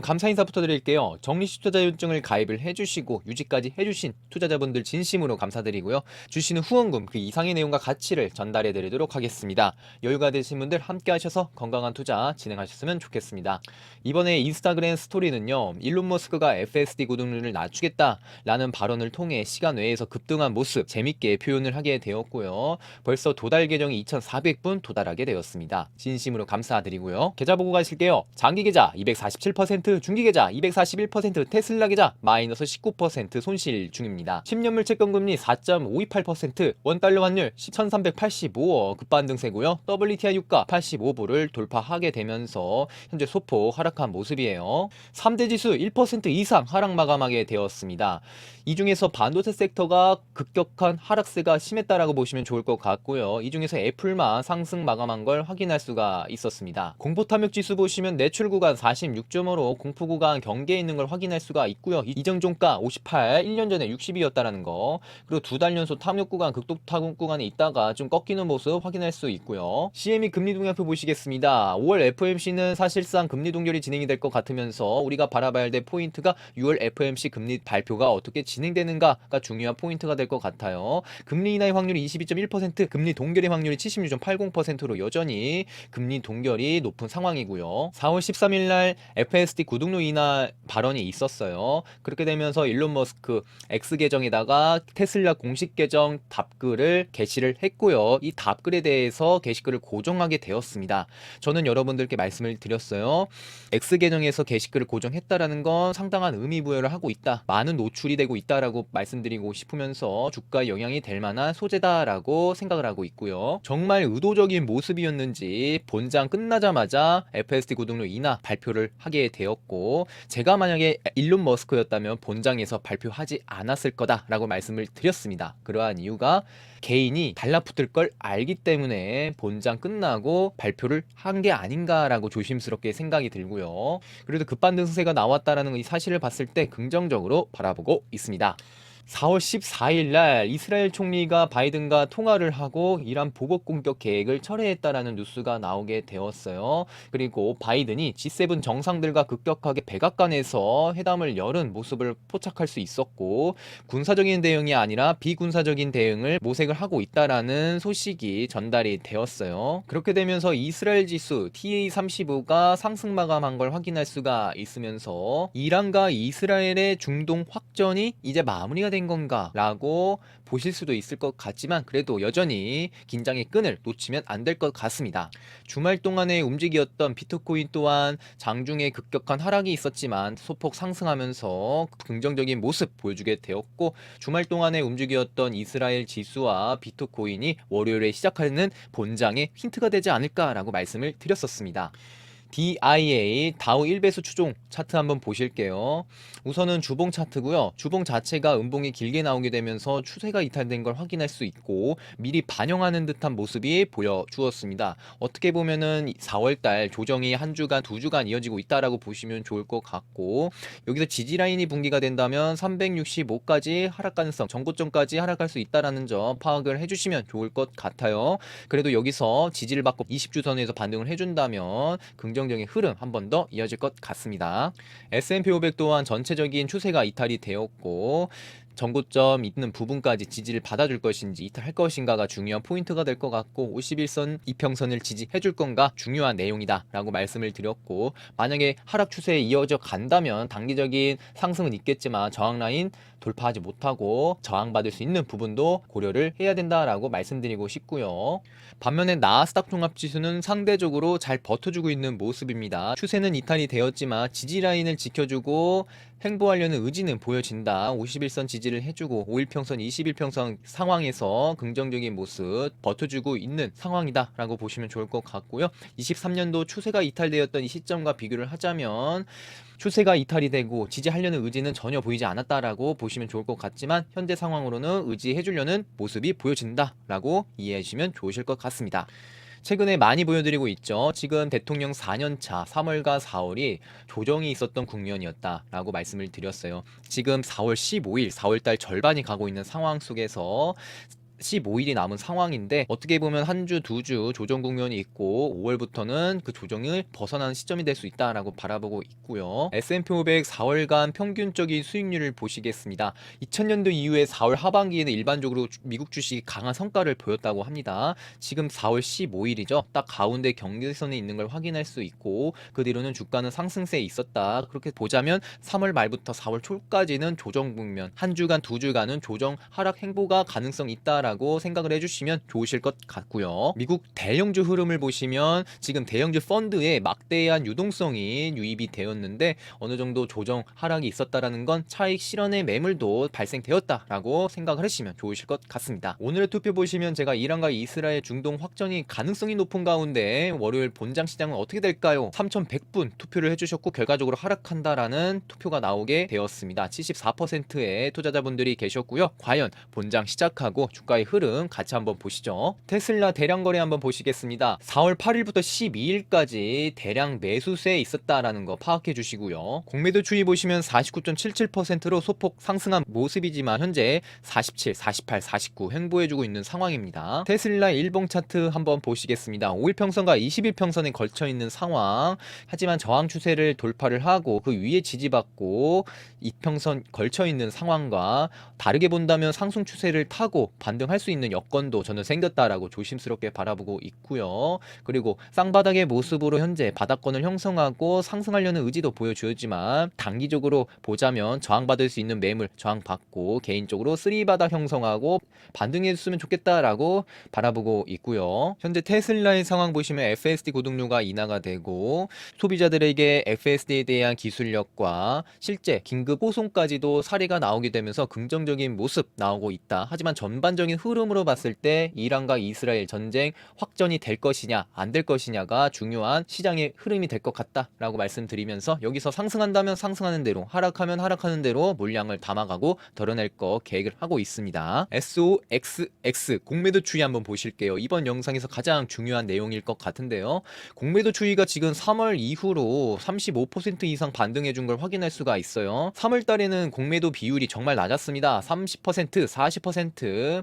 감사 인사부터 드릴게요. 정리식 투자자증을 가입을 해주시고 유지까지 해주신 투자자분들 진심으로 감사드리고요. 주시는 후원금 그 이상의 내용과 가치를 전달해 드리도록 하겠습니다. 여유가 되신 분들 함께 하셔서 건강한 투자 진행하셨으면 좋겠습니다. 이번에 인스타그램 스토리는요. 일론 머스크가 FSD 구독률을 낮추겠다라는 발언을 통해 시간 외에서 급등한 모습 재밌게 표현을 하게 되었고요. 벌써 도달 계정이 2,400분 도달하게 되었습니다. 진심으로 감사드리고요. 계좌 보고 가실게요. 장기 계좌 247%, 중기 계좌 241%, 테슬라 계좌 마이너스 19% 손실 중입니다. 10년물 채권 금리 4.528%, 원달러 환율 1,385억 급반등세고요. WTI 유가 85불을 돌파하게 되면서 현재 소폭 하락한 모습이에요. 3대 지수 1% 이상 하락 마감하게 되었습니다. 이 중에서 반도체 섹터가 급격한 하락세가 심했다라고 보시면 좋을 것 같고요. 이 중에서 애플만 상승 마감한 걸 확인할 수가 있었습니다. 공포 탐욕 지수 보시면 매출 구간 46.5로 공포 구간 경계에 있는 걸 확인할 수가 있고요. 이- 이정 종가 58, 1년 전에 60이었다라는 거. 그리고 두 달 연속 탐욕 구간, 극독 탐욕 구간에 있다가 좀 꺾이는 모습 확인할 수 있고요. CME 금리 동향표 보시겠습니다. 5월 FOMC는 사실상 금리 동결이 진행이 될 것 같으면서 우리가 바라봐야 될 포인트가 6월 FOMC 금리 발표가 어떻게 진행 되는가가 중요한 포인트가 될 것 같아요. 금리 인하의 확률이 22.1%, 금리 동결의 확률이 76.80%로 여전히 금리 동결이 높은 상황이고요. 4월 13일 날 FSD 구독료 인하 발언이 있었어요. 그렇게 되면서 일론 머스크 X 계정에다가 테슬라 공식 계정 답글을 게시를 했고요. 이 답글에 대해서 게시글을 고정하게 되었습니다. 저는 여러분들께 말씀을 드렸어요. X 계정에서 게시글을 고정했다라는 건 상당한 의미 부여를 하고 있다. 많은 노출이 되고 있다 라고 말씀드리고 싶으면서 주가에 영향이 될 만한 소재다라고 생각을 하고 있고요. 정말 의도적인 모습이었는지 본장 끝나자마자 FSD 구독료 인하 발표를 하게 되었고 제가 만약에 일론 머스크였다면 본장에서 발표하지 않았을 거다라고 말씀을 드렸습니다. 그러한 이유가 개인이 달라붙을 걸 알기 때문에 본장 끝나고 발표를 한 게 아닌가라고 조심스럽게 생각이 들고요. 그래도 급반등세가 나왔다라는 이 사실을 봤을 때 긍정적으로 바라보고 있습니다. 4월 14일 날 이스라엘 총리가 바이든과 통화를 하고 이란 보복 공격 계획을 철회했다라는 뉴스가 나오게 되었어요. 그리고 바이든이 G7 정상들과 급격하게 백악관에서 회담을 열은 모습을 포착할 수 있었고 군사적인 대응이 아니라 비군사적인 대응을 모색을 하고 있다라는 소식이 전달이 되었어요. 그렇게 되면서 이스라엘 지수 TA35가 상승 마감한 걸 확인할 수가 있으면서 이란과 이스라엘의 중동 확전이 이제 마무리가 된 건가라고 보실 수도 있을 것 같지만 그래도 여전히 긴장의 끈을 놓치면 안 될 것 같습니다. 주말 동안에 움직이었던 비트코인 또한 장중에 급격한 하락이 있었지만 소폭 상승하면서 긍정적인 모습 보여주게 되었고 주말 동안에 움직였던 이스라엘 지수와 비트코인이 월요일에 시작하는 본장의 힌트가 되지 않을까라고 말씀을 드렸었습니다. DIA 다우 1배수 추종 차트 한번 보실게요. 우선은 주봉 차트고요. 주봉 자체가 음봉이 길게 나오게 되면서 추세가 이탈된 걸 확인할 수 있고 미리 반영하는 듯한 모습이 보여주었습니다. 어떻게 보면은 4월달 조정이 한 주간 두 주간 이어지고 있다라고 보시면 좋을 것 같고 여기서 지지 라인이 붕괴가 된다면 365까지 하락 가능성 전고점까지 하락할 수 있다라는 점 파악을 해주시면 좋을 것 같아요. 그래도 여기서 지지를 받고 20주 선에서 반등을 해준다면 긍정 적인 흐름 한 번 더 이어질 것 같습니다. S&P 500 또한 전체적인 추세가 이탈이 되었고 전고점 있는 부분까지 지지를 받아줄 것인지 이탈할 것인가가 중요한 포인트가 될 것 같고 51선 이평선을 지지해 줄 건가 중요한 내용이다 라고 말씀을 드렸고 만약에 하락 추세에 이어져 간다면 단기적인 상승은 있겠지만 저항 라인 돌파하지 못하고 저항받을 수 있는 부분도 고려를 해야 된다라고 말씀드리고 싶고요. 반면에 나스닥 종합지수는 상대적으로 잘 버텨주고 있는 모습입니다. 추세는 이탈이 되었지만 지지 라인을 지켜주고 행보하려는 의지는 보여진다. 51선 지지를 해주고 5일평선, 21평선 상황에서 긍정적인 모습 버텨주고 있는 상황이다라고 보시면 좋을 것 같고요. 23년도 추세가 이탈되었던 이 시점과 비교를 하자면 추세가 이탈이 되고 지지하려는 의지는 전혀 보이지 않았다라고 보시면 좋을 것 같지만 현재 상황으로는 의지해주려는 모습이 보여진다라고 이해해 주시면 좋으실 것 같습니다. 최근에 많이 보여드리고 있죠. 지금 대통령 4년차 3월과 4월이 조정이 있었던 국면이었다라고 말씀을 드렸어요. 지금 4월 15일, 4월달 절반이 가고 있는 상황 속에서 15일이 남은 상황인데 어떻게 보면 한 주, 두 주 조정 국면이 있고 5월부터는 그 조정을 벗어나는 시점이 될 수 있다라고 바라보고 있고요. S&P 500 4월간 평균적인 수익률을 보시겠습니다. 2000년도 이후에 4월 하반기에는 일반적으로 주- 미국 주식이 강한 성과를 보였다고 합니다. 지금 4월 15일이죠. 딱 가운데 경계선에 있는 걸 확인할 수 있고 그 뒤로는 주가는 상승세에 있었다. 그렇게 보자면 3월 말부터 4월 초까지는 조정 국면, 한 주간 두 주간은 조정 하락 행보가 가능성 있다라고 생각을 해주시면 좋으실 것 같고요. 미국 대형주 흐름을 보시면 지금 대형주 펀드에 막대한 유동성이 유입이 되었는데 어느 정도 조정 하락이 있었다라는 건 차익 실현의 매물도 발생되었다라고 생각을 하시면 좋으실 것 같습니다. 오늘의 투표 보시면 제가 이란과 이스라엘 중동 확전이 가능성이 높은 가운데 월요일 본장 시장은 어떻게 될까요? 3,100분 투표를 해주셨고 결과적으로 하락한다라는 투표가 나오게 되었습니다. 74%의 투자자분들이 계셨고요. 과연 본장 시작하고 주가 의 흐름 같이 한번 보시죠. 테슬라 대량 거래 한번 보시겠습니다. 4월 8일부터 12일까지 대량 매수세에 있었다라는 거 파악해 주시고요. 공매도 추이 보시면 49.77%로 소폭 상승한 모습이지만 현재 47, 48, 49 횡보해주고 있는 상황입니다. 테슬라 일봉 차트 한번 보시겠습니다. 5일 평선과 20일 평선에 걸쳐 있는 상황. 하지만 저항 추세를 돌파를 하고 그 위에 지지받고 이평선 걸쳐 있는 상황과 다르게 본다면 상승 추세를 타고 반등 할 수 있는 여건도 저는 생겼다라고 조심스럽게 바라보고 있고요. 그리고 쌍바닥의 모습으로 현재 바닥권을 형성하고 상승하려는 의지도 보여주었지만 단기적으로 보자면 저항받을 수 있는 매물 저항받고 개인적으로 쓰리바닥 형성하고 반등해줬으면 좋겠다라고 바라보고 있고요. 현재 테슬라의 상황 보시면 FSD 고등료가 인하가 되고 소비자들에게 FSD에 대한 기술력과 실제 긴급 호송까지도 사례가 나오게 되면서 긍정적인 모습 나오고 있다. 하지만 전반적인 흐름으로 봤을 때 이란과 이스라엘 전쟁 확전이 될 것이냐 안 될 것이냐가 중요한 시장의 흐름이 될 것 같다라고 말씀드리면서 여기서 상승한다면 상승하는 대로 하락하면 하락하는 대로 물량을 담아가고 덜어낼 거 계획을 하고 있습니다. SOXX 공매도 추이 한번 보실게요. 이번 영상에서 가장 중요한 내용일 것 같은데요. 공매도 추이가 지금 3월 이후로 35% 이상 반등해 준 걸 확인할 수가 있어요. 3월 달에는 공매도 비율이 정말 낮았습니다. 30%, 40%, 50%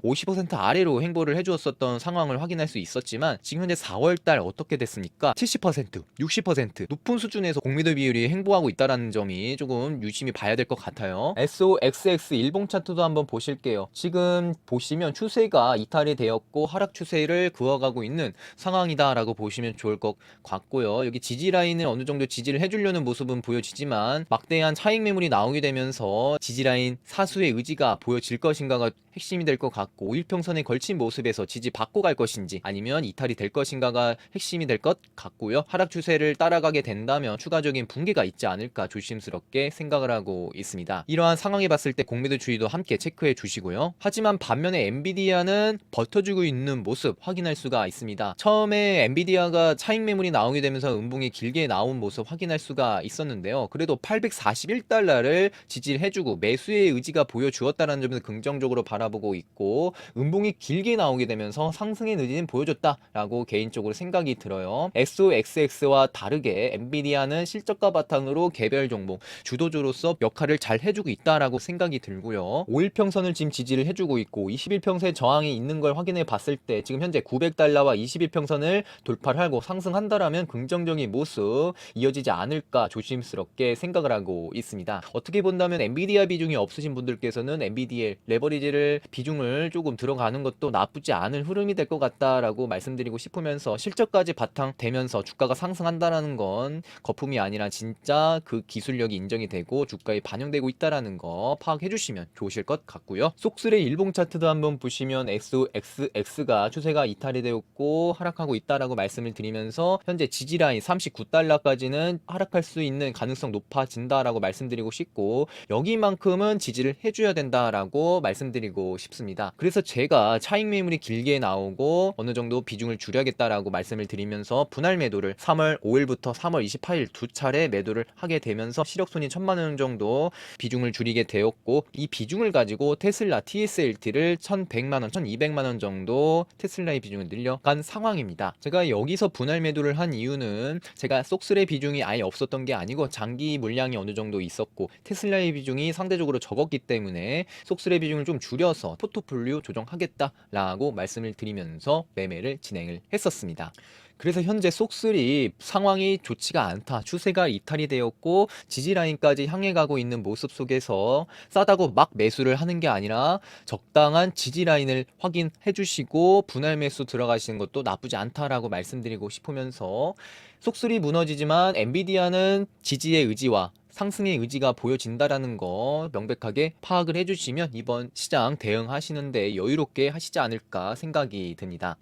아래로 행보를 해주었었던 상황을 확인할 수 있었지만 지금 현재 4월 달 어떻게 됐습니까? 70%, 60% 높은 수준에서 공매도 비율이 행보하고 있다는 점이 조금 유심히 봐야 될 것 같아요. SOXX 일봉 차트도 한번 보실게요. 지금 보시면 추세가 이탈이 되었고 하락 추세를 그어가고 있는 상황이다라고 보시면 좋을 것 같고요. 여기 지지 라인을 어느 정도 지지를 해주려는 모습은 보여지지만 막대한 차익 매물이 나오게 되면서 지지 라인 사수의 의지가 보여질 것인가가 핵심이 될 것 같고 5일평선에 걸친 모습에서 지지 받고 갈 것인지 아니면 이탈이 될 것인가가 핵심이 될 것 같고요. 하락 추세를 따라가게 된다면 추가적인 붕괴가 있지 않을까 조심스럽게 생각을 하고 있습니다. 이러한 상황에 봤을 때 공매도 주의도 함께 체크해 주시고요. 하지만 반면에 엔비디아는 버텨주고 있는 모습 확인할 수가 있습니다. 처음에 엔비디아가 차익 매물이 나오게 되면서 음봉이 길게 나온 모습 확인할 수가 있었는데요. 그래도 841달러를 지지를 해주고 매수의 의지가 보여주었다는 점에서 긍정적으로 바라보고 있고 음봉이 길게 나오게 되면서 상승의 의지는 보여줬다라고 개인적으로 생각이 들어요. SOXX와 다르게 엔비디아는 실적과 바탕으로 개별 종목 주도주로서 역할을 잘 해주고 있다라고 생각이 들고요. 5일평선을 지금 지지를 해주고 있고 21평선에 저항이 있는 걸 확인해 봤을 때 지금 현재 900달러와 21평선을 돌파를 하고 상승한다라면 긍정적인 모습 이어지지 않을까 조심스럽게 생각을 하고 있습니다. 어떻게 본다면 엔비디아 비중이 없으신 분들께서는 엔비디아 레버리지를 비중을 조금 들어가는 것도 나쁘지 않은 흐름이 될 것 같다라고 말씀드리고 싶으면서 실적까지 바탕되면서 주가가 상승한다라는 건 거품이 아니라 진짜 그 기술력이 인정이 되고 주가에 반영되고 있다라는 거 파악해 주시면 좋으실 것 같고요. 속슬의 일봉 차트도 한번 보시면 SOXX가 추세가 이탈이 되었고 하락하고 있다라고 말씀을 드리면서 현재 지지 라인 39달러까지는 하락할 수 있는 가능성 높아진다라고 말씀드리고 싶고 여기만큼은 지지를 해줘야 된다라고 말씀드리고 싶습니다. 그래서 제가 차익 매물이 길게 나오고 어느 정도 비중을 줄여야겠다라고 말씀을 드리면서 분할 매도를 3월 5일부터 3월 28일 두 차례 매도를 하게 되면서 시력 손이 천만 원 정도 비중을 줄이게 되었고 이 비중을 가지고 테슬라 TSLT를 1,100만 원, 1,200만 원 정도 테슬라의 비중을 늘려간 상황입니다. 제가 여기서 분할 매도를 한 이유는 제가 속슬의 비중이 아예 없었던 게 아니고 장기 물량이 어느 정도 있었고 테슬라의 비중이 상대적으로 적었기 때문에 속슬의 비중을 좀 줄여서 포트폴리오 조정하겠다라고 말씀을 드리면서 매매를 진행을 했었습니다. 그래서 현재 쏙3 상황이 좋지가 않다. 추세가 이탈이 되었고 지지 라인까지 향해 가고 있는 모습 속에서 싸다고 막 매수를 하는 게 아니라 적당한 지지 라인을 확인해 주시고 분할 매수 들어가시는 것도 나쁘지 않다라고 말씀드리고 싶으면서 쏙3 무너지지만 엔비디아는 지지의 의지와 상승의 의지가 보여진다라는 거 명백하게 파악을 해주시면 이번 시장 대응하시는데 여유롭게 하시지 않을까 생각이 듭니다.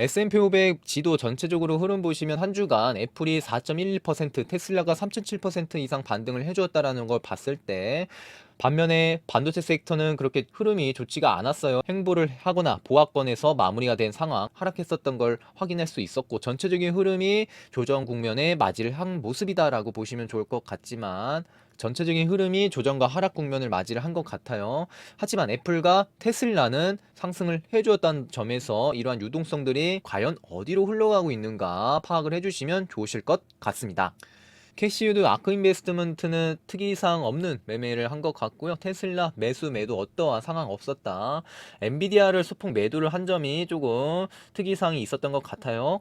S&P 500 지도 전체적으로 흐름 보시면 한 주간 애플이 4.11%, 테슬라가 3.7% 이상 반등을 해주었다라는 걸 봤을 때 반면에 반도체 섹터는 그렇게 흐름이 좋지가 않았어요. 행보를 하거나 보합권에서 마무리가 된 상황, 하락했었던 걸 확인할 수 있었고 전체적인 흐름이 조정 국면에 맞이를 한 모습이다라고 보시면 좋을 것 같지만 전체적인 흐름이 조정과 하락 국면을 맞이를 한 것 같아요. 하지만 애플과 테슬라는 상승을 해주었다는 점에서 이러한 유동성들이 과연 어디로 흘러가고 있는가 파악을 해주시면 좋으실 것 같습니다. 캐시유드 아크 인베스트먼트는 특이사항 없는 매매를 한 것 같고요. 테슬라 매수 매도 어떠한 상황 없었다. 엔비디아를 소폭 매도를 한 점이 조금 특이사항이 있었던 것 같아요.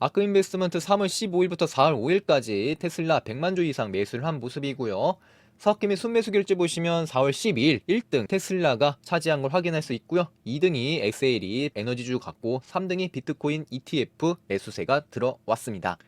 아크 인베스트먼트 3월 15일부터 4월 5일까지 테슬라 100만 주 이상 매수를 한 모습이고요. 사업기 및 순매수 결제 보시면 4월 12일 1등 테슬라가 차지한 걸 확인할 수 있고요. 2등이 엑세일이 에너지주 같고 3등이 비트코인 ETF 매수세가 들어왔습니다.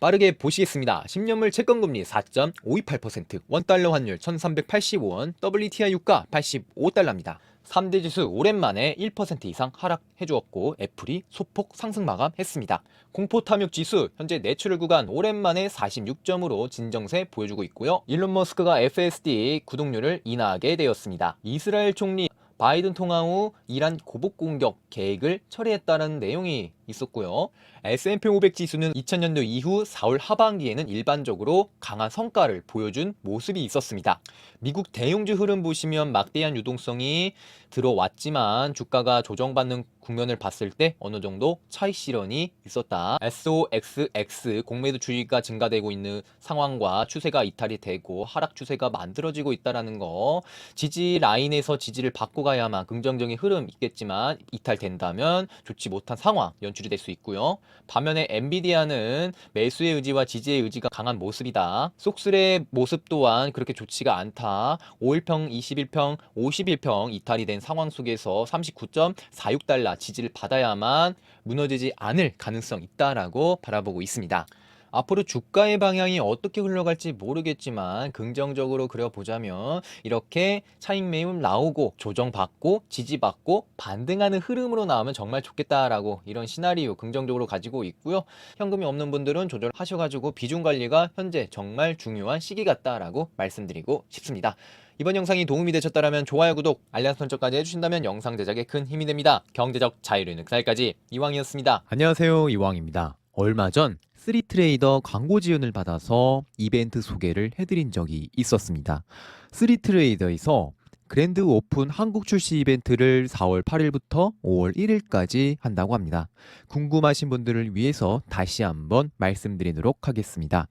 빠르게 보시겠습니다. 10년물 채권금리 4.528%, 원달러 환율 1385원, WTI 유가 85달러입니다. 3대 지수 오랜만에 1% 이상 하락해 주었고 애플이 소폭 상승 마감했습니다. 공포 탐욕 지수 현재 내추럴 구간 오랜만에 46점으로 진정세 보여주고 있고요. 일론 머스크가 FSD 구독률을 인하하게 되었습니다. 이스라엘 총리 바이든 통화 후 이란 고복 공격 계획을 처리했다는 내용이 있었고요. S&P 500 지수는 2000년도 이후 4월 하반기에는 일반적으로 강한 성과를 보여준 모습이 있었습니다. 미국 대용주 흐름 보시면 막대한 유동성이 들어왔지만 주가가 조정받는 국면을 봤을 때 어느 정도 차익 실현이 있었다. SOXX 공매도 주의가 증가되고 있는 상황과 추세가 이탈이 되고 하락 추세가 만들어지고 있다라는 거. 지지 라인에서 지지를 받고 가야만 긍정적인 흐름 있겠지만 이탈된다면 좋지 못한 상황 연출 이될수 있고요. 반면에 엔비디아는 매수의 의지와 지지의 의지가 강한 모습이다. 쏙슬의 모습 또한 그렇게 좋지가 않다. 5일평, 21평, 51평 이탈이 된 상황 속에서 39.46달러 지지를 받아야만 무너지지 않을 가능성 있다라고 바라보고 있습니다. 앞으로 주가의 방향이 어떻게 흘러갈지 모르겠지만 긍정적으로 그려보자면 이렇게 차익 매물 나오고 조정받고 지지받고 반등하는 흐름으로 나오면 정말 좋겠다라고 이런 시나리오 긍정적으로 가지고 있고요. 현금이 없는 분들은 조절하셔가지고 비중 관리가 현재 정말 중요한 시기 같다라고 말씀드리고 싶습니다. 이번 영상이 도움이 되셨다면 좋아요, 구독, 알람 설정까지 해주신다면 영상 제작에 큰 힘이 됩니다. 경제적 자유를 그날까지 이왕이었습니다. 안녕하세요, 이왕입니다. 얼마 전 쓰리트레이더 광고 지원을 받아서 이벤트 소개를 해드린 적이 있었습니다. 쓰리트레이더에서 그랜드 오픈 한국 출시 이벤트를 4월 8일부터 5월 1일까지 한다고 합니다. 궁금하신 분들을 위해서 다시 한번 말씀드리도록 하겠습니다.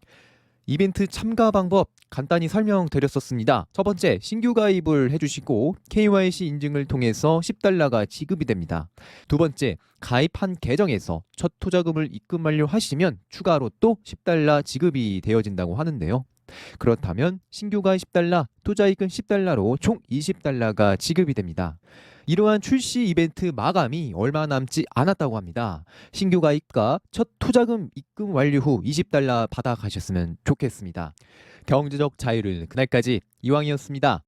이벤트 참가 방법 간단히 설명드렸었습니다. 첫 번째, 신규 가입을 해주시고 KYC 인증을 통해서 10달러가 지급이 됩니다. 두 번째, 가입한 계정에서 첫 투자금을 입금 완료하시면 추가로 또 10달러 지급이 되어진다고 하는데요. 그렇다면 신규 가입 10달러, 투자입금 10달러로 총 20달러가 지급이 됩니다. 이러한 출시 이벤트 마감이 얼마 남지 않았다고 합니다. 신규 가입과 첫 투자금 입금 완료 후 20달러 받아 가셨으면 좋겠습니다. 경제적 자유를 그날까지 이왕이었습니다.